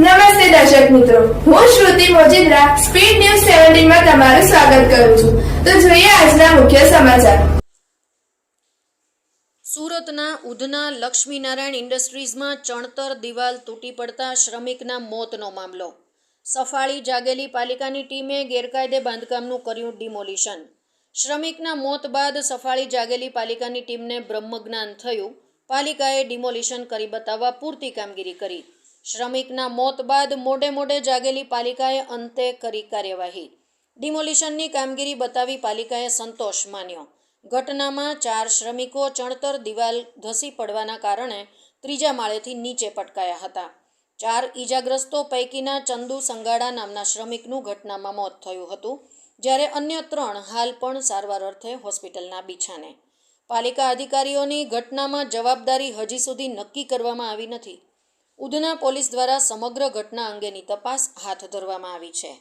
નમસ્તે દર્શક મિત્રો. હું શ્રુતિ મોજીદ્રા, સ્પીડ ન્યૂઝ સેવન્ટીનમાં તમારું સ્વાગત કરું છું. તો જોઈએ આજના મુખ્ય સમાચાર. સુરતના ઉધના લક્ષ્મીનારાયણ ઇન્ડસ્ટ્રીઝમાં ચણતર દિવાલ તૂટી પડતા શ્રમિકના મોતનો મામલો. સફાળી જાગેલી પાલિકાની ટીમે ગેરકાયદે બાંધકામનું કર્યું ડિમોલિશન. શ્રમિકના મોત બાદ સફાળી જાગેલી પાલિકાની ટીમને બ્રહ્મજ્ઞાન થયું. પાલિકાએ ડિમોલિશન કરી બતાવવા પૂરતી કામગીરી કરી. શ્રમિકના મોત બાદ મોડે મોડે જાગેલી પાલિકાએ અંતે કરી કાર્યવાહી. ડિમોલિશનની કામગીરી બતાવી પાલિકાએ સંતોષ માન્યો. ઘટનામાં ચાર શ્રમિકો ચણતર દિવાલ ધસી પડવાના કારણે ત્રીજા માળેથી નીચે પટકાયા હતા. ચાર ઈજાગ્રસ્તો પૈકીના ચંદુ સંગાડા નામના શ્રમિકનું ઘટનામાં મોત થયું હતું, જ્યારે અન્ય ત્રણ હાલ પણ સારવાર અર્થે હોસ્પિટલના બીછાને. પાલિકા અધિકારીઓની ઘટનામાં જવાબદારી હજી સુધી નક્કી કરવામાં આવી નથી. ઉધના પોલીસ દ્વારા સમગ્ર ઘટના અંગેની તપાસ હાથ ધરવામાં આવી છે.